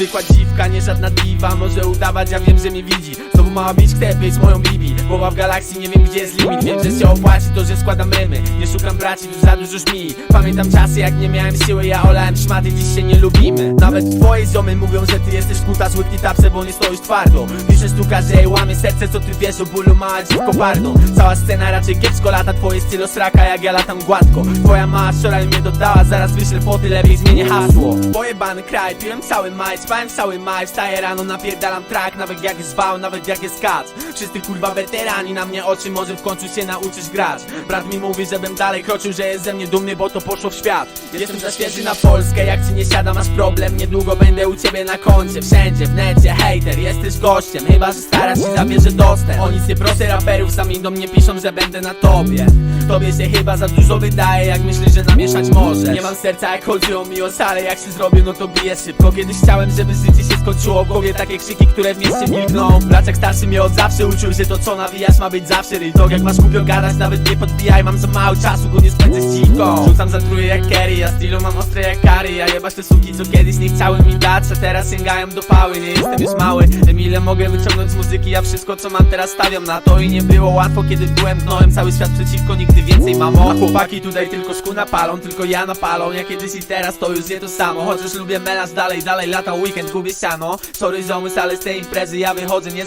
Zwykła dziwka, nie żadna diwa. Może udawać, ja wiem, że mnie widzi. Znowu mała być, chce być moją Bibi. Głowa w galakcji, nie wiem gdzie jest limit. Wiem, że się opłaci to, że składam rymy Nie szukam braci, tu za dużo żmi. Pamiętam czasy, jak nie miałem siły. Ja olałem szmaty, dziś się nie lubimy. Nawet ziomy mówią, że ty jesteś kutas Łyknij tapsę, bo nie stoisz twardo. Piszesz tu że jej łamie serce, co ty wiesz o bólu Mała dziwko pardą Cała scena raczej kiepsko lata Twoje stylo sraka, jak ja latam gładko. Twoja mała wczoraj mnie dodała Zaraz wyślę foty, lepiej zmienię hasło. Pojebany kraj, piłem cały maj Spałem cały maj, wstaję rano, napierdalam track Nawet jak jest wał, nawet jak jest kac. Wszyscy kurwa weterani na mnie oczy Może w końcu się nauczysz grać. Brat mi mówi, żebym dalej kroczył Że jest ze mnie dumny, bo to poszło w świat. Jestem za świeży na Polskę Jak ci nie siada, masz problem. Niedługo będę u ciebie na koncie Wszędzie, w necie, hejter, jesteś gościem Chyba, że starasz się zabierze dostęp. O nic nie proszę raperów, sami do mnie piszą, że będę na tobie. Tobie się chyba za dużo wydaje Jak myślisz, że namieszać Nie mam serca jak chodzi o miłość Ale jak się zrobię, no to biję szybko. Kiedyś chciałem, żeby życie się skończyło W głowie. Takie krzyki, które w mieście milkną. Braciak starszy mnie od zawsze uczył, że to co nawijasz ma być zawsze Rytok jak masz głupio gadać, nawet nie podbijaj. Mam za mało czasu, go nie spędzę z ciką Rzucam za trójkę jak Kerry, ja stylu mam ostre jak Kary. Ja jebać te suki, co kiedyś nie chciały mi dać A teraz sięgają do pały, nie jestem już mały Wiem ile mogę wyciągnąć z muzyki, ja wszystko co mam teraz stawiam na to. I nie było łatwo, kiedy byłem dnoem Cały świat przeciwko, nigdy więcej mamo. A chłopaki tutaj tylko szkół napalą, tylko ja napalą. Ja kiedyś i teraz to już nie to samo. Chociaż lubię melanż dalej, dalej lata weekend, gubię siano. Sorry ziomy, ale z tej imprezy ja wychodzę, nie